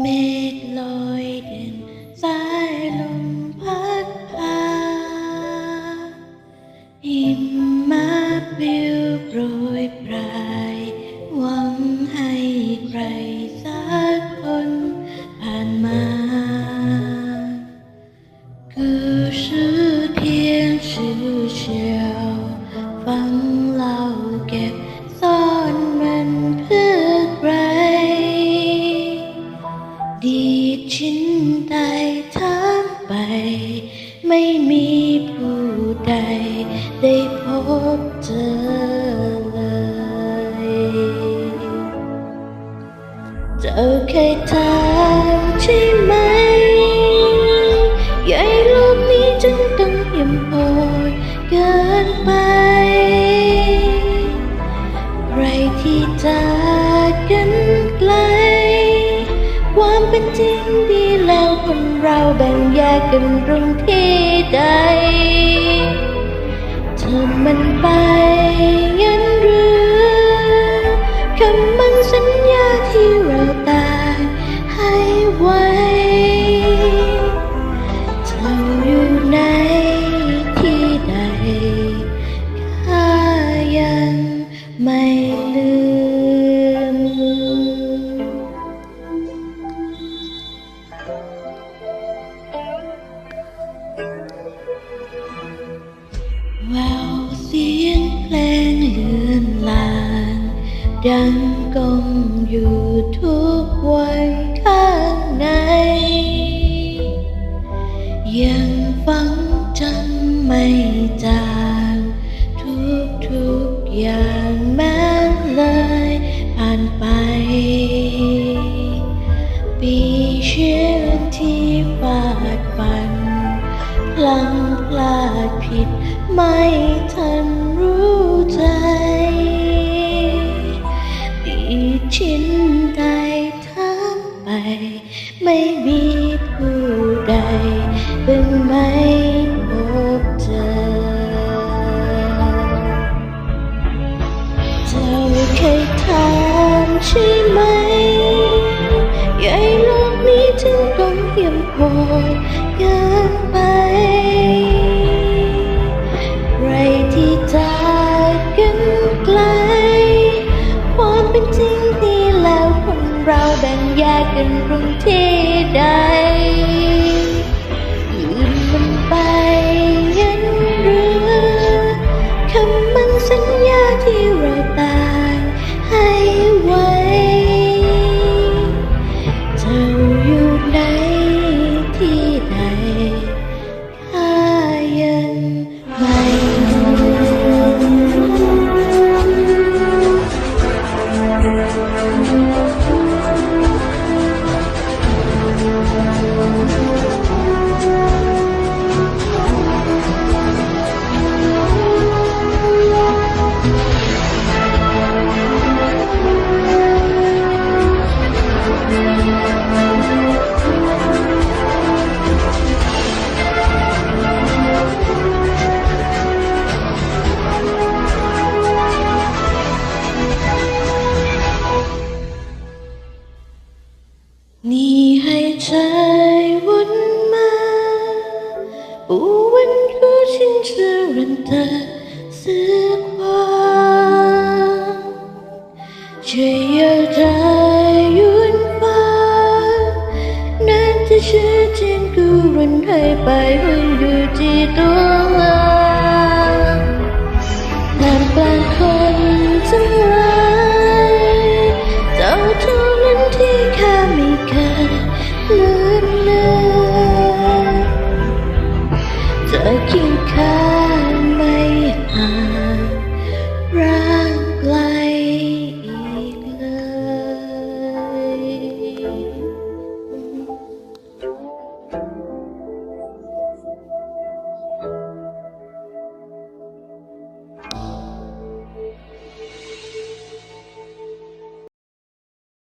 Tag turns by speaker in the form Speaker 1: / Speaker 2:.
Speaker 1: เมฆลอยเด่นสายลมพัดพาหิมะเปวโรย 故事天是笑，ฟังเล่าเก็บซ่อนมันเพื่อใคร ดีชิ้นใดถามไป ไม่มีผู้ใดได้พบเจอเลย เจ้าเคยถามใช่ไหม เป็นจริงดีแล้วคนเราแบ่งแยกกันตรงที่ใดเธอมันไปยันหรือคำ แววเสียงเพลงเลือนลาง ดังก้องอยู่ทุกวันข้างใน ยังฟังจำไม่จางทุกทุกอย่างแม้เลยผ่านไป ไม่ทันรู้ใจปีชิ้นใดถางไป ไม่มีผู้ใดเป็นไหม เราแบ่งแยกกันตรงที่ใด 你还在问吗？不问จ心之人的า光，却又在远方。难า世间故人รันต几多